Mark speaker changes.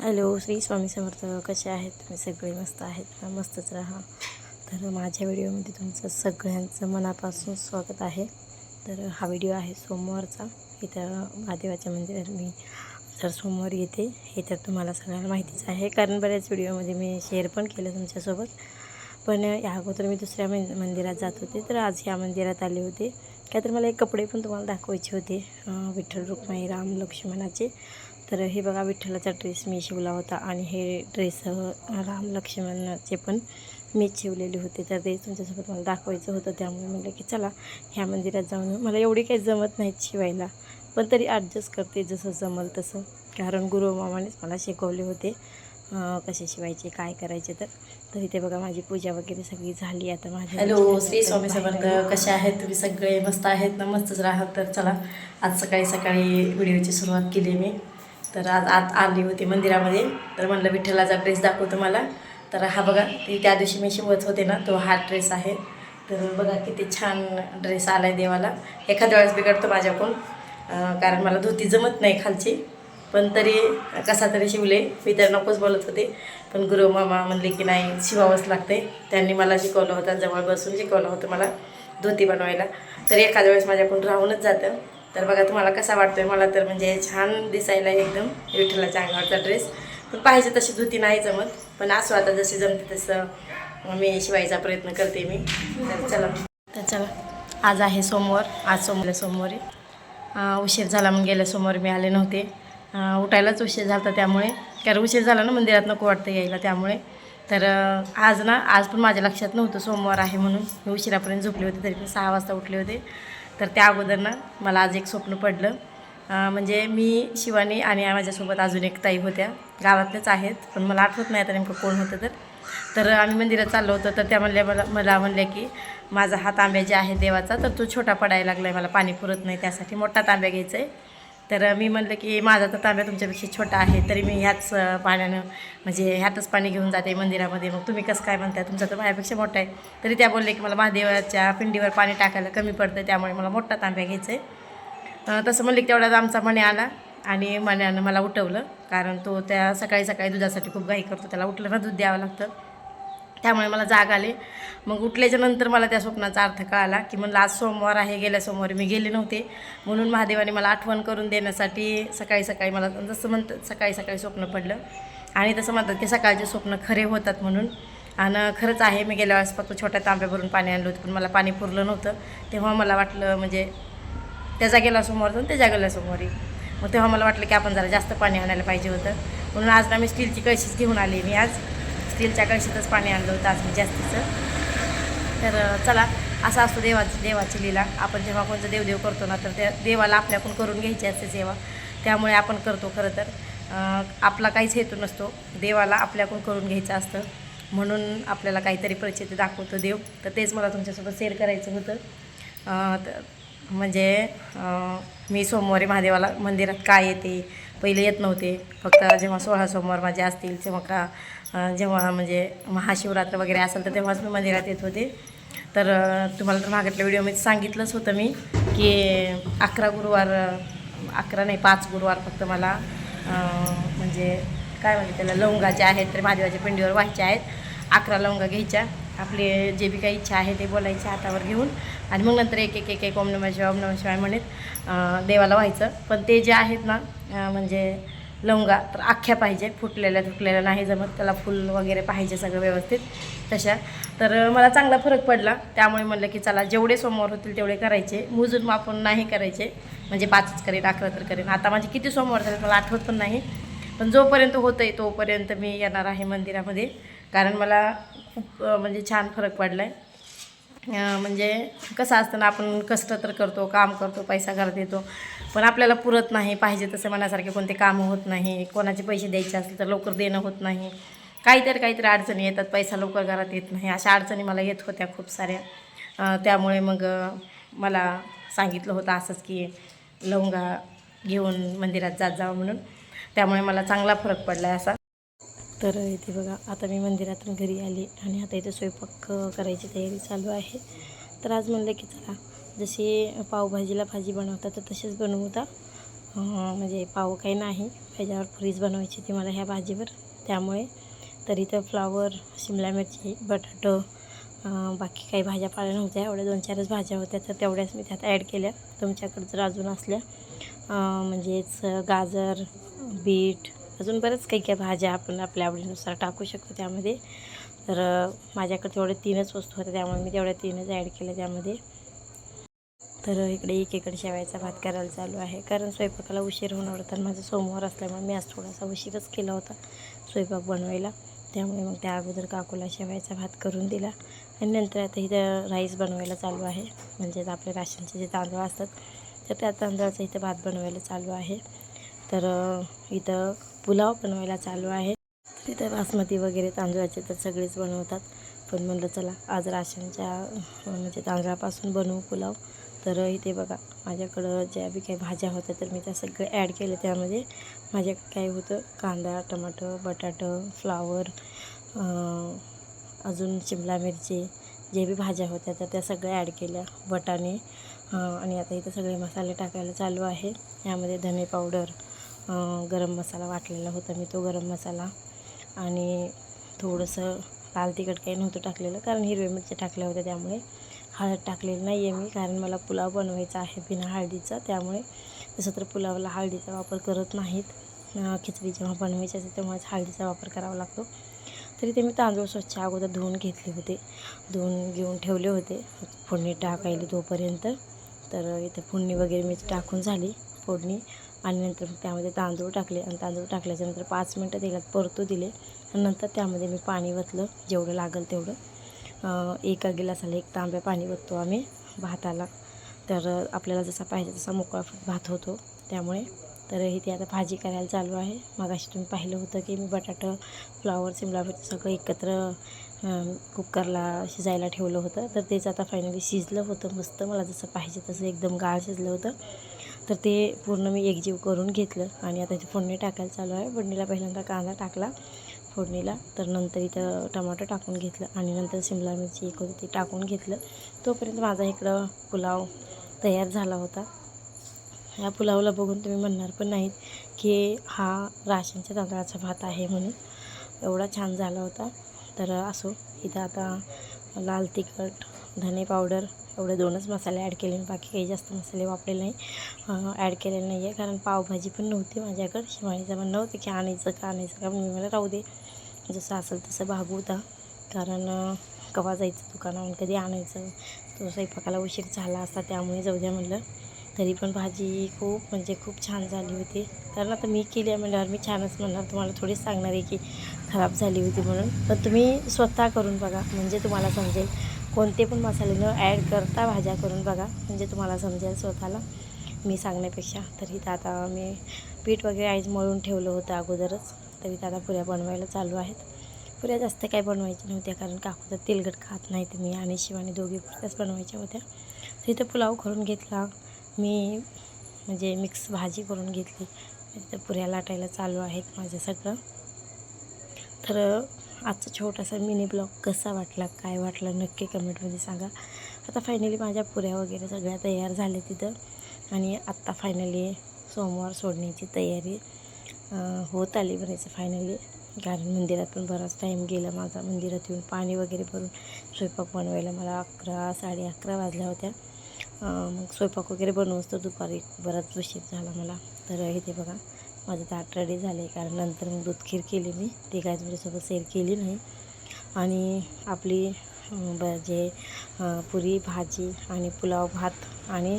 Speaker 1: Hello Shri Swami Samarth कसे आहेत? तुम्ही सगळे मस्त आहेत ना? मस्तच राहा. तर माझ्या व्हिडिओमध्ये तुमचं सगळ्यांचं मनापासून स्वागत आहे. तर हा व्हिडिओ आहे सोमवारचा. इथं महादेवाच्या मंदिरात मी जर सोमवार येते. हे तर तुम्हाला सगळ्यांना माहितीच आहे कारण बऱ्याच व्हिडिओमध्ये मी शेअर पण केलं तुमच्यासोबत. पण या अगोदर मी दुसऱ्या मं मंदिरात जात होते तर आज ह्या मंदिरात आले होते. काय तर मला एक कपडे पण तुम्हाला दाखवायचे होते विठ्ठल रुक्माई राम लक्ष्मणाचे. तर हे बघा विठ्ठलाचा ड्रेस मी शिवला होता आणि हे ड्रेस राम लक्ष्मणाचे पण मीच शिवलेले होते. तर ते तुमच्यासोबत मला दाखवायचं होतं त्यामुळे म्हटलं की चला ह्या मंदिरात जाऊन. मला एवढी काही जमत नाहीत शिवायला पण तरी ॲडजस्ट करते जसं जमल तसं. कारण गुरुमामानेच मला शिकवले होते कसे शिवायचे काय करायचे. तर तर इथे बघा माझी पूजा वगैरे सगळी झाली. आता माझ्या
Speaker 2: हॅलो श्री स्वामी समर्थ कसे आहेत? तुम्ही सगळे मस्त आहेत? ना मस्तच राहत तर चला आज सकाळी सकाळी व्हिडिओची सुरुवात केली मी. तर आज आत आली होती मंदिरामध्ये. तर म्हणलं विठ्ठलाचा ड्रेस दाखवतो मला. तर हा बघा ती त्या दिवशी मी शिवत होते ना तो हा ड्रेस आहे. तर बघा किती छान ड्रेस आला आहे देवाला. एखाद्या वेळेस बिघडतो माझ्याकडून कारण मला धोती जमत नाही खालची. पण तरी कसा तरी शिवले. मी तर नकोच बोलत होते. पण गुरु मामा म्हणले की नाही शिवावंच लागते त्यांनी मला शिकवलं होतं जवळ बसून शिकवलं होतं मला धोती बनवायला. तर एखाद्या वेळेस माझ्याकडून राहूनच जातं. तर बघा तुम्हाला कसा वाटतोय? मला तर म्हणजे छान दिसायला एकदम विठ्ठलाच्या अंगावरचा ड्रेस पण पाहिजे तशी धुती नाही जमत. पण असो आता जशी जमते तसं मी शिवायचा प्रयत्न करते मी. तर चला. तर चला. आज आहे सोमवार. आज सोमवार सोमवारी. उशीर झाला मग गेल्या सोमवारी मी आले नव्हते. उठायलाच उशीर झाला होता त्यामुळे. कारण उशीर झाला ना मंदिरात नको वाटतं यायला त्यामुळे. तर आज ना आज पण माझ्या लक्षात नव्हतं सोमवार आहे म्हणून. मी उशिरापर्यंत झोपले होते तरी पण सहा वाजता उठले होते. तर त्या अगोदर ना मला आज एक स्वप्न पडलं. म्हणजे मी शिवानी आणि माझ्यासोबत अजून एक ताई होत्या. गावातल्याच आहेत पण मला आठवत नाही आता नेमकं कोण होतं तर. तर आम्ही मंदिरात चाललो होतो तर त्या म्हणल्या मला मला म्हणल्या की माझा हा तांब्या जे आहे देवाचा तर तो छोटा पडायला लागला आहे मला पाणी पुरत नाही त्यासाठी मोठा तांब्या घ्यायचा आहे तर मी म्हणलं की माझा तर तांब्या तुमच्यापेक्षा छोटा आहे तरी मी ह्याच पाण्यानं म्हणजे ह्यातच पाणी घेऊन जाते मंदिरामध्ये. मग तुम्ही कसं काय म्हणताय? तुमचा तर माझ्यापेक्षा मोठा आहे. तरी त्या बोलले की मला महादेवाच्या पिंडीवर पाणी टाकायला कमी पडतं त्यामुळे मला मोठा तांब्या घ्यायचा आहे तसं म्हणलं की तेवढाच आमचा मणे आला आणि मण्यानं मला उठवलं. कारण तो त्या सकाळी सकाळी दुधासाठी खूप घाई करतो त्याला उठलं ना दूध द्यावं लागतं. त्यामुळे मला जाग आले. मग उठल्याच्या नंतर मला त्या स्वप्नाचा अर्थ कळाला की म्हणलं आज सोमवार आहे गेल्या सोमवारी मी गेले नव्हते. म्हणून महादेवाने मला आठवण करून देण्यासाठी सकाळी सकाळी मला जसं म्हणतं सकाळी सकाळी स्वप्न पडलं. आणि तसं म्हणतात की सकाळचे स्वप्न खरे होतात म्हणून. आणि खरंच आहे मी गेल्या वेळेस फक्त छोट्या तांब्या भरून पाणी आणलं होतं पण मला पाणी पुरलं नव्हतं. तेव्हा मला वाटलं म्हणजे त्याचा गेला सोमवार त्याच्या गेल्या सोमवारी. मग तेव्हा मला वाटलं की आपण जरा जास्त पाणी आणायला पाहिजे होतं. म्हणून आज ना मी स्टीलची कळशीच घेऊन आली मी आज. स्टीलच्या कळशीतच पाणी आणलं होतं आज मी जास्तीचं. तर चला असा असतो देवाची देवाची लीला. आपण जेव्हा कोणतं देवदेव करतो ना तर त्या देवाला आपल्याकडून करून घ्यायची असते सेवा. त्यामुळे आपण करतो खरं तर. आपला काहीच हेतू नसतो. देवाला आपल्याकडून करून घ्यायचं असतं. म्हणून आपल्याला काहीतरी परिचिती दाखवतो देव. तर तेच मला तुमच्यासोबत शेअर करायचं होतं. म्हणजे मी सोमवारी महादेवाला मंदिरात काय येते पहिले येत नव्हते. फक्त जेव्हा सोळा सोमवार माझे असतील तेव्हा का जेव्हा म्हणजे महाशिवरात्र वगैरे असेल तर तेव्हाच मी मंदिरात येत होते. तर तुम्हाला तर मागटल्या व्हिडिओमध्ये सांगितलंच होतं मी की अकरा गुरुवार अकरा नाही पाच गुरुवार फक्त मला म्हणजे काय म्हणते त्याला लवंगाचे आहेत तर महादेवाच्या पिंडीवर व्हायचे आहेत. अकरा लवंगा घ्यायच्या. आपले जे बी काही इच्छा आहे ते बोलायच्या हातावर घेऊन आणि मग नंतर एक एक एक एक ओम नमः शिवाय ओम नमः शिवाय म्हणत देवाला व्हायचं. पण ते जे आहेत ना म्हणजे लवंगा तर अख्ख्या पाहिजे फुटलेल्या तुटलेल्या नाही जमत त्याला फुल वगैरे पाहिजे सगळं व्यवस्थित तशा. तर मला चांगला फरक पडला त्यामुळे म्हणलं की चला जेवढे सोमवार होतील तेवढे करायचे मोजून मापून नाही करायचे म्हणजे पाचच करेन अकरा तर करेन. आता माझे किती सोमवार झाले मला आठवत पण नाही पण जोपर्यंत होतं आहे तोपर्यंत मी येणार आहे मंदिरामध्ये कारण मला खूप म्हणजे छान फरक पडला आहे म्हणजे कसं असतं ना आपण कष्ट तर करतो काम करतो पैसा घर येतो पण आपल्याला पुरत नाही पाहिजे तसं मनासारखे कोणते कामं होत नाही कोणाचे पैसे द्यायचे असले तर लवकर देणं होत नाही. काहीतरी काहीतरी अडचणी येतात पैसा लवकर घरात येत नाही. अशा अडचणी मला येत होत्या खूप साऱ्या. त्यामुळे मग मला सांगितलं होतं असंच की लवंगा घेऊन मंदिरात जात जावं म्हणून. त्यामुळे मला चांगला फरक पडला आहे असा. तर इथे बघा आता मी मंदिरातून घरी आली आणि आता इथे स्वयंपाक करायची तयारी चालू आहे. तर आज म्हणलं की चला जशी पावभाजीला भाजी बनवतात तर तसेच बनवता म्हणजे पाव काही नाही. ह्याच्यावर फ्रीज बनवायची ती मला ह्या भाजीवर. त्यामुळे तरी तर फ्लावर शिमला मिरची बटाटो बाकी काही भाज्या पाळल्या नव्हत्या. एवढ्या दोन चारच भाज्या होत्या तर तेवढ्याच मी त्यात ॲड केल्या. तुमच्याकडे जर अजून असल्या म्हणजेच गाजर बीट अजून बरंच काही काही भाज्या आपण आपल्या आवडीनुसार टाकू शकतो त्यामध्ये. तर माझ्याकडे तेवढ्या तीनच वस्तू होत्या त्यामुळे मी तेवढ्या तीनच ॲड केल्या त्यामध्ये. तर इकडे एकीकडे शेवायचा भात करायला चालू आहे. कारण स्वयंपाकाला उशीर होणार होता माझा सोमवार असल्यामुळे मी आज थोडासा उशीरच केला होता स्वयंपाक बनवायला. त्यामुळे मग त्या अगोदर काकूला शेवायचा भात करून दिला आणि नंतर आता इथं राईस बनवायला चालू आहे. म्हणजेच आपले राशनचे जे तांदूळ असतात तर त्या तांदळाचा इथं भात बनवायला चालू आहे. तर इथं पुलाव बनवायला चालू आहे. तिथं बासमती वगैरे तांदळाचे तर सगळेच बनवतात. पण म्हणलं चला आज राशनच्या म्हणजे तांदळापासून बनवू पुलाव. तर इथे बघा माझ्याकडं ज्या बी काही भाज्या होत्या तर मी त्या सगळं ॲड केले. त्यामध्ये माझ्याकडे काय होतं कांदा टमाटर बटाटं फ्लावर अजून शिमला मिरची जे बी भाज्या होत्या तर त्या सगळ्या ॲड केल्या. बटाणे आणि आता इथं सगळे मसाले टाकायला चालू आहे. यामध्ये धने पावडर गरम मसाला वाटलेला होता मी तो गरम मसाला. आणि थोडंसं लाल तिखट काही नव्हतं टाकलेलं कारण हिरव्या मिरच्या टाकल्या होत्या त्यामुळे. हळद टाकलेली नाही आहे मी कारण मला पुलाव बनवायचा आहे बिना हळदीचा. त्यामुळे तसं तर पुलावला हळदीचा वापर करत नाहीत. खिचडी जेव्हा बनवायची असते तेव्हाच हळदीचा वापर करावा लागतो. तरी ते मी तांदूळ स्वच्छ अगोदर धुवून घेतले होते. धुवून घेऊन ठेवले होते. फोडणी टाकायली तोपर्यंत. तर इथं फोडणी वगैरे मी टाकून झाली फोडणी. आणि नंतर त्यामध्ये तांदूळ टाकले. आणि तांदूळ टाकल्याच्यानंतर पाच मिनटं तेलात परतू दिले. आणि नंतर त्यामध्ये मी पाणी वतलं जेवढं लागेल तेवढं. एका गिलासाला एक तांब्या पाणी बघतो आम्ही भाताला. तर आपल्याला जसा पाहिजे तसा मोकळा भात होतो. त्यामुळे तर इथे आता भाजी करायला चालू आहे. मगाशी तुम्ही पाहिलं होतं की मी बटाटं फ्लावर शिमला मिरची सगळं एकत्र कुकरला शिजायला ठेवलं होतं. तर तेच आता फायनली शिजलं होतं मस्त. मला जसं पाहिजे तसं एकदम गाळ शिजलं होतं. तर ते पूर्ण मी एकजीव करून घेतलं आणि आता ते फोडणी टाकायला चालू आहे. फोडणीला पहिल्यांदा कांदा टाकला. फोडणीला. तर नंतर इथं टमाटर टाकून घेतलं आणि नंतर शिमला मिरची एक होती ती टाकून घेतलं. तोपर्यंत माझा इकडं पुलाव तयार झाला होता. या पुलावला बघून तुम्ही म्हणणार पण नाहीत की हा राशनच्या तांदळाचा भात आहे म्हणून. एवढा छान झाला होता. तर असो इथं आता लाल तिखट धने पावडर एवढे दोनच मसाले ॲड केले बाकी काही जास्त मसाले वापरले नाही. ॲड केलेले नाही आहे कारण पावभाजी पण नव्हती माझ्याकडे. शिवाणीचं म्हणणं होतं की आणायचं का आणायचं का मी मला राहू दे. जसं असेल तसं भागवता कारण कवा केव्हा जायचं दुकानावर कधी आणायचं? तो स्वयंपाकाला उशीर झाला असता त्यामुळे जाऊ द्या म्हणलं. तरी पण भाजी खूप म्हणजे खूप छान झाली होती. कारण आता मी केली आहे म्हणल्यावर मी छानच म्हणणार. तुम्हाला थोडीच सांगणार आहे की खराब झाली होती म्हणून. तर तुम्ही स्वतः करून बघा. म्हणजे तुम्हाला समजेल. कोणते पण मसाले न ॲड करता भाज्या करून बघा. म्हणजे तुम्हाला समजेल स्वतःला. मी सांगण्यापेक्षा. तर इथं आता मी पीठ वगैरे आईच मळून ठेवलं होतं अगोदरच. तर इथं आता पुऱ्या बनवायला चालू आहेत. पुऱ्या जास्त काय बनवायच्या नव्हत्या कारण काकू तर तेलकट खात नाही तर मी आणि शिवानी दोघी पुऱ्याच बनवायच्या होत्या. तर इथं पुलाव करून घेतला. मी म्हणजे मिक्स भाजी करून घेतली. इथं पुऱ्या लाटायला चालू आहेत माझं सगळं तर आजचा छोटासा मिनी ब्लॉग कसा वाटला काय वाटला नक्की कमेंटमध्ये सांगा. आता फायनली माझ्या पुऱ्या वगैरे सगळ्या तयार झाल्या तिथं. आणि आत्ता फायनली सोमवार सोडण्याची तयारी होत आली म्हणायचं फायनली कारण मंदिरात पण बराच टाईम गेला माझा. मंदिरात येऊन पाणी वगैरे भरून स्वयंपाक बनवायला मला अकरा साडे अकरा वाजल्या होत्या. मग स्वयंपाक वगैरे बनवूच तर दुपारी बराच उशीर झाला मला. तर इथे बघा. माझं ताट रेडी झाले कारण नंतर मग दूध खीर केली मी. ती काय तुमच्यासोबत शेअर केली नाही. आणि आपली जे पुरी भाजी आणि पुलाव भात आणि